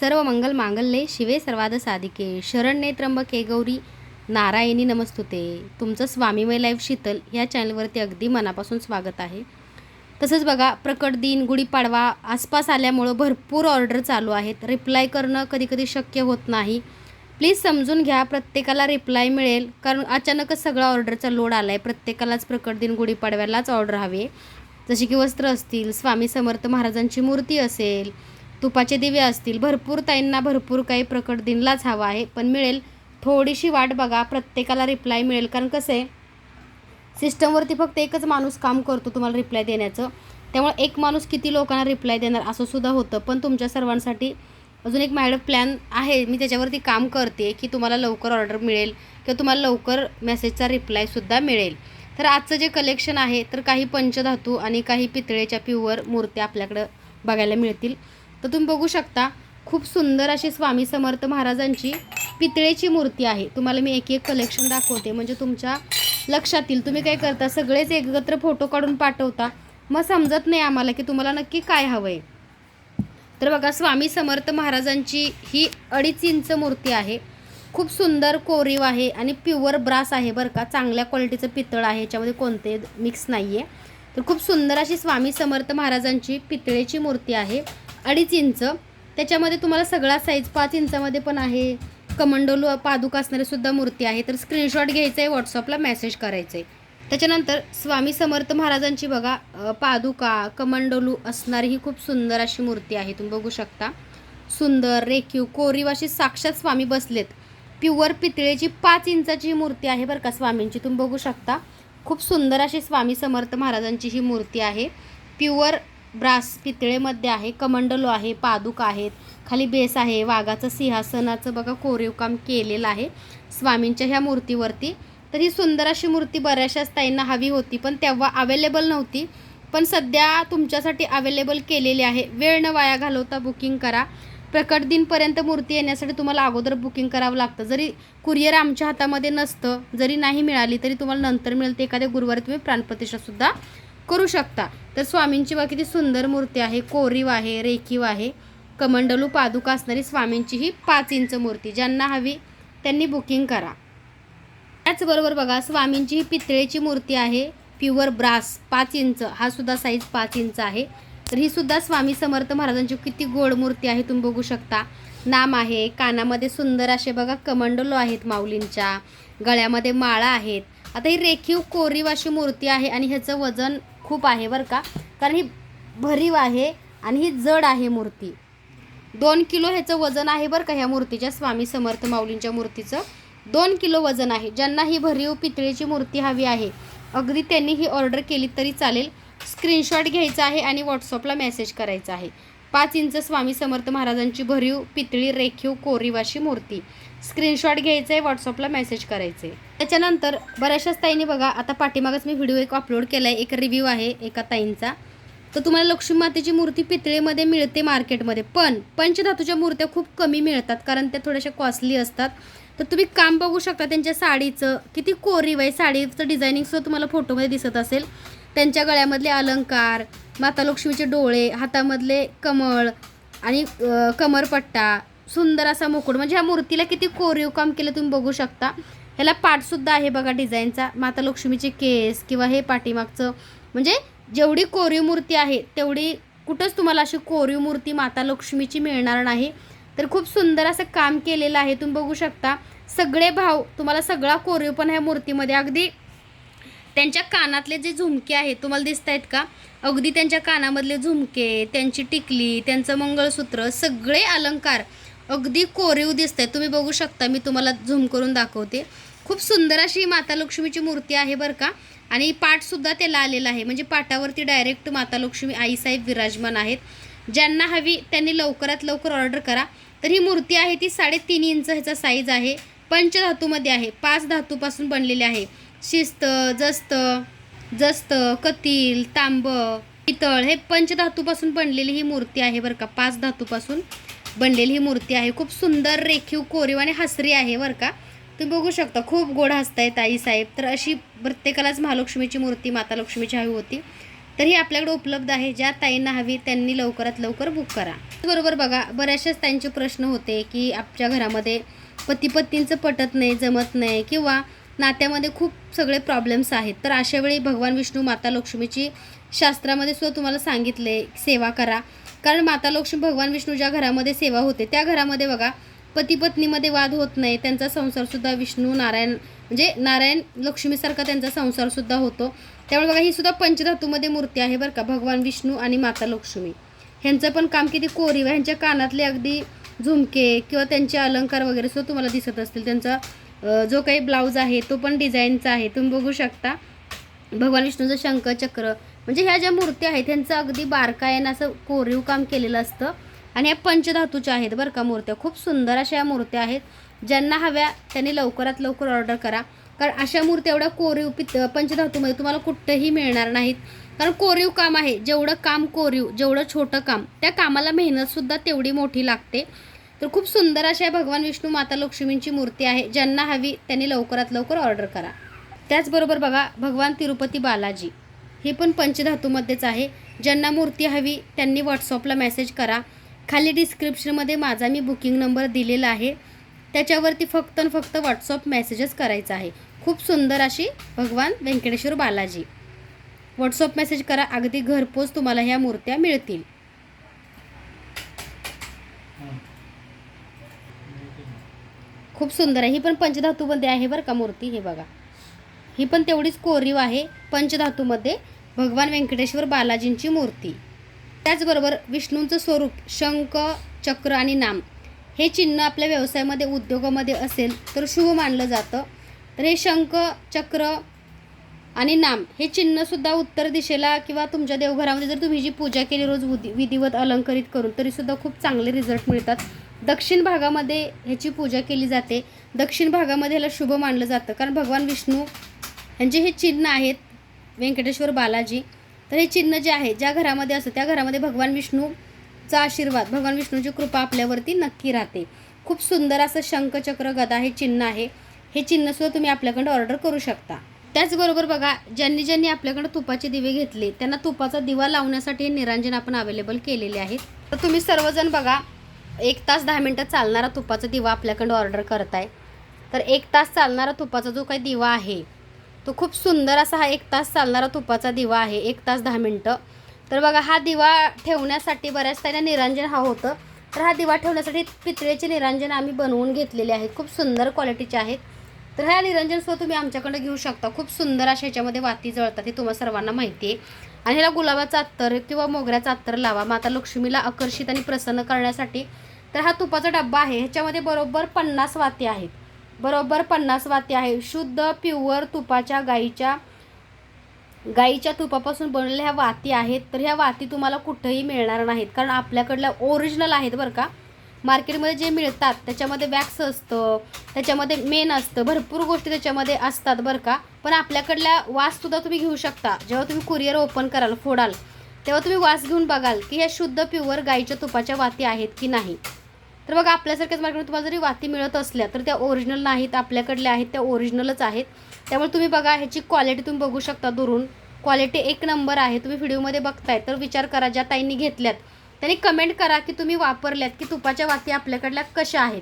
सर्व मंगल मांगल्ये शिवे सर्वाद साधिके. शरण्ये त्र्यंबके गौरी नारायणी नमस्तुते. तुमचं स्वामीमय लाईफ शीतल या चॅनलवरती अगदी मनापासून स्वागत आहे. तसंच बघा प्रकट दिन गुढीपाडवा आसपास आल्यामुळं भरपूर ऑर्डर चालू आहेत. रिप्लाय करणं कधी कधी शक्य होत नाही. प्लीज समजून घ्या प्रत्येकाला रिप्लाय मिळेल. कारण अचानकच सगळा ऑर्डरचा लोड आला आहे प्रत्येकालाच प्रकट दिन गुढीपाडव्यालाच ऑर्डर हवे. जसे की वस्त्र असतील स्वामी समर्थ महाराजांची मूर्ती असेल तुपाचे दिवे असतील. भरपूर ताईंना भरपूर काही प्रकट दिनलाच हवा आहे. पण मिळेल. थोडीशी वाट बघा. प्रत्येकाला रिप्लाय मिळेल. कारण कसं आहे सिस्टमवरती फक्त एकच माणूस काम करतो तुम्हाला रिप्लाय देण्याचं. त्यामुळे एक माणूस किती लोकांना रिप्लाय देणार असं सुद्धा होतं. पण तुमच्या सर्वांसाठी अजून एक माझ्याकडे प्लॅन आहे. मी त्याच्यावरती काम करते की तुम्हाला लवकर ऑर्डर मिळेल किंवा तुम्हाला लवकर मेसेजचा रिप्लायसुद्धा मिळेल. तर आजचं जे कलेक्शन आहे तर काही पंचधातू आणि काही पितळेच्या प्युअर मूर्त्या आपल्याकडं बघायला मिळतील. तर तुम्ही बघू शकता खूप सुंदर अशी स्वामी समर्थ महाराजांची पितळेची मूर्ती आहे. तुम्हाला मी एक एक कलेक्शन दाखवते. म्हणजे तुमच्या लक्षात येईल तुम्ही काय करता सगळेच एकत्र फोटो काढून पाठवता. मग समजत नाही आम्हाला की तुम्हाला नक्की काय हवं आहे तर बघा स्वामी समर्थ महाराजांची ही अडीच इंच मूर्ती आहे. खूप सुंदर कोरीव आहे आणि प्युअर ब्रास आहे बरं का. चांगल्या क्वालिटीचं पितळ आहे. याच्यामध्ये कोणते मिक्स नाही आहे तर खूप सुंदर अशी स्वामी समर्थ महाराजांची पितळेची मूर्ती आहे. अडीच इंच. त्याच्यामध्ये तुम्हाला सगळा साईज पाच इंचामध्ये पण आहे. कमंडोलू पादुक असणारे सुद्धा मूर्ती आहे. तर स्क्रीनशॉट घ्यायचं आहे व्हॉट्सअपला मेसेज करायचं आहे त्याच्यानंतर स्वामी समर्थ महाराजांची बघा पादुका कमंडोलू असणारी ही खूप सुंदर अशी मूर्ती आहे. तुम्ही बघू शकता. सुंदर रेखीव कोरीव अशी साक्षात स्वामी बसलेत. प्युअर पितळेची पाच इंचाची ही मूर्ती आहे बरं का स्वामींची. तुम्ही बघू शकता. खूप सुंदर अशी स्वामी समर्थ महाराजांची ही मूर्ती आहे. प्युअर ब्रास पितळेमध्ये आहे कमंडलो आहे पादुका आहेत खाली बेस आहे वाघाचं सिंहासनाचं बघा कोरीव काम केलेलं आहे. स्वामींच्या ह्या मूर्तीवरती. तर ही सुंदर अशी मूर्ती बऱ्याचशाच ताईंना हवी होती पण तेव्हा अवेलेबल नव्हती. पण सध्या तुमच्यासाठी अवेलेबल केलेली आहे. वेळ न वाया घालवता बुकिंग करा. प्रकट दिनपर्यंत मूर्ती येण्यासाठी तुम्हाला अगोदर बुकिंग करावं लागतं. जरी कुरिअर आमच्या हातामध्ये नसतं जरी नाही मिळाली तरी तुम्हाला नंतर मिळते एखाद्या गुरुवारी तुम्ही प्राणप्रतिष्ठासुद्धा करू शकता. तर स्वामींची बघा किती सुंदर मूर्ती आहे. कोरीव आहे रेखीव आहे. कमंडलू पादुका असणारी स्वामींची ही पाच इंच मूर्ती. ज्यांना हवी त्यांनी बुकिंग करा. त्याचबरोबर बघा स्वामींची ही पितळेची मूर्ती आहे. प्युअर ब्रास पाच इंच. हा सुद्धा साईज पाच इंच आहे. तर ही सुद्धा स्वामी समर्थ महाराजांची किती गोड मूर्ती आहे तुम्ही बघू शकता. नाम आहे कानामध्ये सुंदर असे बघा कमंडलो आहेत माऊलींच्या. गळ्यामध्ये माळा आहेत. आता ही रेखीव कोरीव अशी मूर्ती आहे आणि ह्याचं वजन खूप आहे बरं का? कारण ही भरीव आहे आणि ही जड आहे मूर्ती. दोन किलो ह्याचं वजन आहे बरं का ह्या मूर्तीच्या स्वामी समर्थ माऊलींच्या मूर्तीचं. दोन किलो वजन आहे. ज्यांना ही भरीव पितळेची मूर्ती हवी आहे अगदी त्यांनी ही ऑर्डर केली तरी चालेल. स्क्रीनशॉट घ्यायचा आहे आणि व्हॉट्सअपला मेसेज करायचा आहे. पाच इंच स्वामी समर्थ महाराजांची भरीव पितळी रेखीव कोरीवाशी मूर्ती. स्क्रीनशॉट घ्यायचं आहे व्हॉट्सअपला मेसेज करायचं आहे त्याच्यानंतर बऱ्याचशाच ताईंनी बघा आता पाठीमागच मी व्हिडिओ एक अपलोड केला आहे एक रिव्ह्यू आहे एका ताईंचा. तर तुम्हाला लक्ष्मी मातेची मूर्ती पितळेमध्ये मिळते मार्केटमध्ये पण पंचधातूच्या मूर्त्या खूप कमी मिळतात कारण त्या थोड्याशा कॉस्टली असतात. तर तुम्ही काम बघू शकता त्यांच्या साडीचं किती कोरीव आहे. साडीचं डिझायनिंगसुद्धा तुम्हाला फोटोमध्ये दिसत असेल. त्यांच्या गळ्यामधले अलंकार माता लक्ष्मीचे डोळे हातामधले कमळ आणि कमरपट्टा सुंदर असा मुकुट. म्हणजे ह्या मूर्तीला किती कोरीव काम केलं तुम्ही बघू शकता. ह्याला पाठसुद्धा आहे बघा डिझाईनचा. माता लक्ष्मीचे केस किंवा हे पाठीमागचं. म्हणजे जेवढी कोरीव मूर्ती आहे तेवढी कुठंच तुम्हाला अशी कोरीव मूर्ती माता लक्ष्मीची मिळणार नाही. तर खूप सुंदर असं काम केलेलं आहे तुम्ही बघू शकता. सगळे भाव तुम्हाला सगळा कोरीव पण ह्या मूर्तीमध्ये. अगदी त्यांच्या कानातले जे झुमके आहेत तुम्हाला दिसत आहेत का? अगदी त्यांच्या कानामधले झुमके त्यांची टिकली त्यांचं मंगळसूत्र सगळे अलंकार. अगदी कोरीव दिसत आहे तुम्ही बघू शकता मी तुम्हाला झूम करून दाखवते. खूप सुंदर अशी माता लक्ष्मीची मूर्ती आहे बरं का. आणि पाठसुद्धा त्याला आलेला आहे. म्हणजे पाटावरती डायरेक्ट माता लक्ष्मी आईसाहेब विराजमान आहेत. ज्यांना हवी त्यांनी लवकरात लवकर ऑर्डर करा. तर ही मूर्ती आहे ती साडेतीन इंच ह्याचा साईज आहे. पंचधातूमध्ये आहे. पाच धातूपासून बनलेली आहे. शिस्त जस्त जस्त कतील तांब पितळ हे पंचधातूपासून बनलेली ही मूर्ती आहे बरं का. पाच धातूपासून. बनलेली ही मूर्ती आहे. खूप सुंदर रेखीव कोरीव आणि हसरी आहे बरं का. तुम्ही बघू शकता खूप गोड हसतायत आई साहेब. तर अशी प्रत्येकालाच महालक्ष्मीची मूर्ती माता लक्ष्मीची हवी होती. तर ही आपल्याकडे उपलब्ध आहे. ज्या ताईंना हवी त्यांनी लवकरात लवकर बुक करा. बरोबर बघा बऱ्याचशाच त्यांचे प्रश्न होते की आमच्या घरामध्ये पती पत्नींचं पटत नाही जमत नाही किंवा नात्यामध्ये खूप सगळे प्रॉब्लेम्स आहेत. तर अशावेळी भगवान विष्णू माता लक्ष्मीची शास्त्रामध्ये सुद्धा तुम्हाला सांगितले सेवा करा. कारण माता लक्ष्मी भगवान विष्णू ज्या घरामध्ये सेवा होते त्या घरामध्ये बघा पती पत्नीमध्ये वाद होत नाही त्यांचा संसारसुद्धा विष्णू नारायण म्हणजे नारायण लक्ष्मीसारखा त्यांचा संसारसुद्धा होतो. त्यामुळे बघा ही सुद्धा पंचधातूमध्ये मूर्ती आहे बरं का भगवान विष्णू आणि माता लक्ष्मी. ह्यांचं पण काम किती कोरीव आहे. ह्यांच्या कानातले अगदी झुमके किंवा त्यांचे अलंकार वगैरे सुद्धा तुम्हाला दिसत असतील. त्यांचा जो काही ब्लाऊज आहे तो पण डिझाईनचा आहे. तुम्ही बघू शकता भगवान विष्णूचं शंख चक्र म्हणजे ह्या ज्या मूर्ती आहेत त्यांचं अगदी बारकायन असं कोरीव काम केलेलं असतं. आणि या पंचधातूच्या आहेत बरं का मूर्त्या. खूप सुंदर अशा या मूर्त्या आहेत. ज्यांना हव्या त्यांनी लवकरात लवकर ऑर्डर करा. कारण अशा मूर्त्या एवढ्या कोरीव पित पंचधातूमध्ये तुम्हाला कुठंही मिळणार नाहीत. कारण कोरीव काम आहे. जेवढं काम कोरीव जेवढं छोटं काम त्या कामाला मेहनतसुद्धा तेवढी मोठी लागते. तर खूप सुंदर अशा भगवान विष्णू माता लक्ष्मींची मूर्ती आहे. ज्यांना हवी त्यांनी लवकरात लवकर ऑर्डर करा. त्याचबरोबर बघा भगवान तिरुपती बालाजी. हे पण पंचधातूमध्येच आहे. ज्यांना मूर्ती हवी त्यांनी व्हॉट्सअपला मेसेज करा. खाली डिस्क्रिप्शनमध्ये माझा मी बुकिंग नंबर दिलेला आहे. त्याच्यावरती फक्त आणि फक्त व्हॉट्सअप मेसेजच करायचा आहे. खूप सुंदर अशी भगवान व्यंकटेश्वर बालाजी. व्हॉट्सअप मेसेज करा अगदी घरपोच तुम्हाला ह्या मूर्त्या मिळतील. खूप सुंदर आहे. ही पण पंचधातूमध्ये आहे बरं का मूर्ती हे बघा. ही पण तेवढीच कोरीव आहे पंचधातूमध्ये भगवान व्यंकटेश्वर बालाजींची मूर्ती. त्याचबरोबर विष्णूंचं स्वरूप शंख चक्र आणि नाम हे चिन्ह आपल्या व्यवसायामध्ये उद्योगामध्ये असेल तर शुभ मानलं जातं. तर हे शंख चक्र आणि नाम हे चिन्हसुद्धा उत्तर दिशेला किंवा तुमच्या देवघरामध्ये जर तुम्ही जी पूजा केली रोज विधी विधिवत अलंकरित करून तरीसुद्धा खूप चांगले रिझल्ट मिळतात. दक्षिण भागामध्ये ह्याची पूजा केली जाते. दक्षिण भागामध्ये ह्याला शुभ मानलं जातं. कारण भगवान विष्णू यांचे हे चिन्ह आहेत व्यंकटेश्वर बालाजी तर हे चिन्ह जे आहे ज्या घरामध्ये असतं त्या घरामध्ये भगवान विष्णूचा आशीर्वाद भगवान विष्णूची कृपा आपल्यावरती नक्की राहते. खूप सुंदर असं शंखचक्र गदा हे चिन्ह आहे. हे चिन्हसुद्धा तुम्ही आपल्याकडं ऑर्डर करू शकता. त्याचबरोबर बघा ज्यांनी ज्यांनी आपल्याकडं तुपाचे दिवे घेतले त्यांना तुपाचा दिवा लावण्यासाठी हे निरांजन आपण अवेलेबल केलेले आहेत. तर तुम्ही सर्वजण बघा एक तास दहा मिनटं चालणारा तुपाचा दिवा आपल्याकडं ऑर्डर करताय. तर एक तास चालणारा तुपाचा जो काही दिवा आहे तो खूप सुंदर असा हा एक तास चालणारा तुपाचा दिवा आहे एक तास दहा मिनटं. तर बघा हा दिवा ठेवण्यासाठी बऱ्याच त्याला निरांजन हा होतं. तर हा दिवा ठेवण्यासाठी पितळेचे निरांजन आम्ही बनवून घेतलेले आहेत. खूप सुंदर क्वालिटीचे आहेत. तर ह्या निरंजनसुद्धा तुम्ही आमच्याकडे घेऊ शकता. खूप सुंदर अशा ह्याच्यामध्ये वाती जळतात हे तुम्हाला सर्वांना माहिती आहे. आणि ह्याला गुलाबाचा अत्तर किंवा मोगऱ्याचा अत्तर लावा. माता लक्ष्मीला आकर्षित आणि प्रसन्न करण्यासाठी तर हा तुपाचा डब्बा आहे. ह्याच्यामध्ये बरोबर पन्नास वाती आहेत. बरोबर पन्नास वाती आहे. शुद्ध प्युअर तुपाच्या गाईच्या गाईच्या तुपापासून बनवलेल्या ह्या वाती आहेत. तर ह्या वाती तुम्हाला कुठंही मिळणार नाहीत. कारण आपल्याकडल्या ओरिजिनल आहेत बरं का. मार्केटमध्ये जे मिळतात त्याच्यामध्ये वॅक्स असतं त्याच्यामध्ये मेन असतं. भरपूर गोष्टी त्याच्यामध्ये असतात बरं का. पण आपल्याकडल्या वाससुद्धा तुम्ही घेऊ शकता. जेव्हा तुम्ही कुरिअर ओपन कराल फोडाल तेव्हा तुम्ही वास घेऊन बघाल की ह्या शुद्ध प्युअर गाईच्या तुपाच्या वाती आहेत की नाही. तर बघा आपल्यासारख्याच मार्केटमध्ये तुम्हाला जरी वाती मिळत असल्या तर त्या ओरिजिनल नाहीत आपल्याकडल्या आहेत त्या ओरिजिनलच आहेत. त्यामुळे तुम्ही बघा ह्याची क्वालिटी तुम्ही बघू शकता दुरून. क्वालिटी एक नंबर आहे तुम्ही व्हिडिओमध्ये बघताय तर विचार करा ज्या ताईंनी घेतल्यात. त्यांनी कमेंट करा की तुम्ही वापरल्यात की तुपाच्या वाती आपल्याकडल्या कशा आहेत.